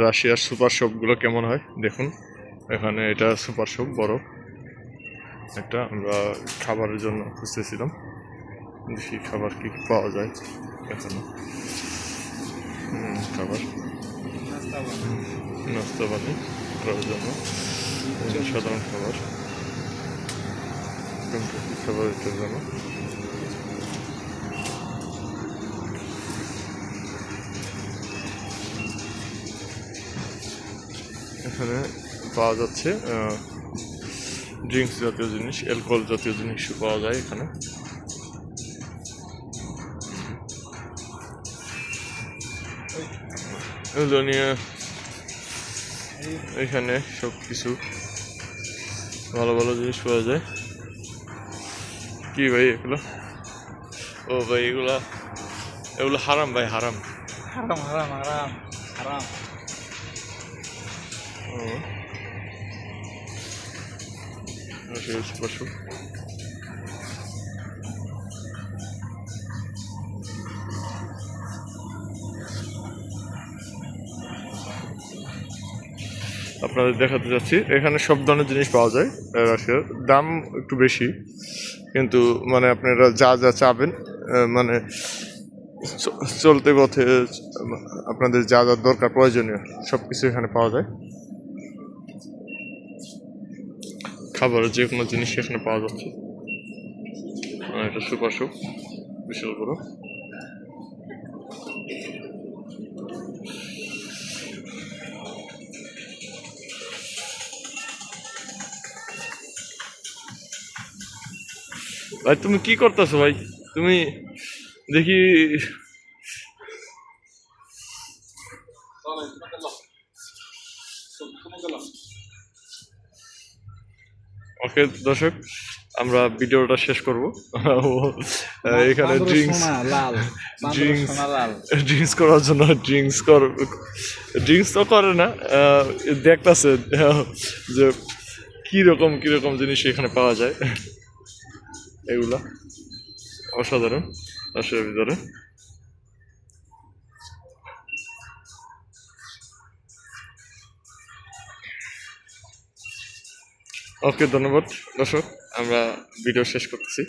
রাশিয়ার সুপার শপগুলো কেমন হয়? দেখুন এখানে এটা সুপার শপ বড়। একটা আমরা খাবারের জন্য খুঁজতেছিলাম। দেখি খাবার কি পাওয়া যায় এখানে? খাবার। নাস্তা পানি করার জন্য। সাধারণ খাবার। খাবার এটার জন্য? এখানে পাওয়া যাচ্ছে ড্রিঙ্কস জাতীয় জিনিস অ্যালকোহল জাতীয় জিনিসও পাওয়া যায় এখানে। এগুলো নিয়ে এখানে সব কিছু ভালো ভালো জিনিস পাওয়া যায়। কি ভাই এগুলো? ও ভাই এগুলা, এগুলো হারাম ভাই, হারাম। হারাম হারাম হারাম হারাম। রাশিয়ার আপনাদের দেখাতে যাচ্ছি। এখানে সব ধরনের জিনিস পাওয়া যায় রাশিয়ার দাম একটু বেশি, কিন্তু মানে আপনারা যা যা চাবেন মানে চলতে পথে আপনাদের যা যা দরকার প্রয়োজনীয় সব কিছু এখানে পাওয়া যায়। খাবারের যে কোনো জিনিস এখানে পাওয়া যাচ্ছে। আর এটা সুপার বিশাল বড় ভাই, তুমি কি করতেছো ভাই? তুমি দেখি ওকে দর্শক আমরা ভিডিওটা শেষ করব। এখানে ড্রিঙ্কস লাল। ড্রিঙ্কস করার জন্য ড্রিঙ্কস কর ড্রিঙ্কস তো করে না দেখতাছে যে কীরকম কীরকম জিনিস এখানে পাওয়া যায়। এগুলা অসাধারণ ভিতরে। ওকে ধন্যবাদ। দর্শক আমরা ভিডিও শেষ করতেছি।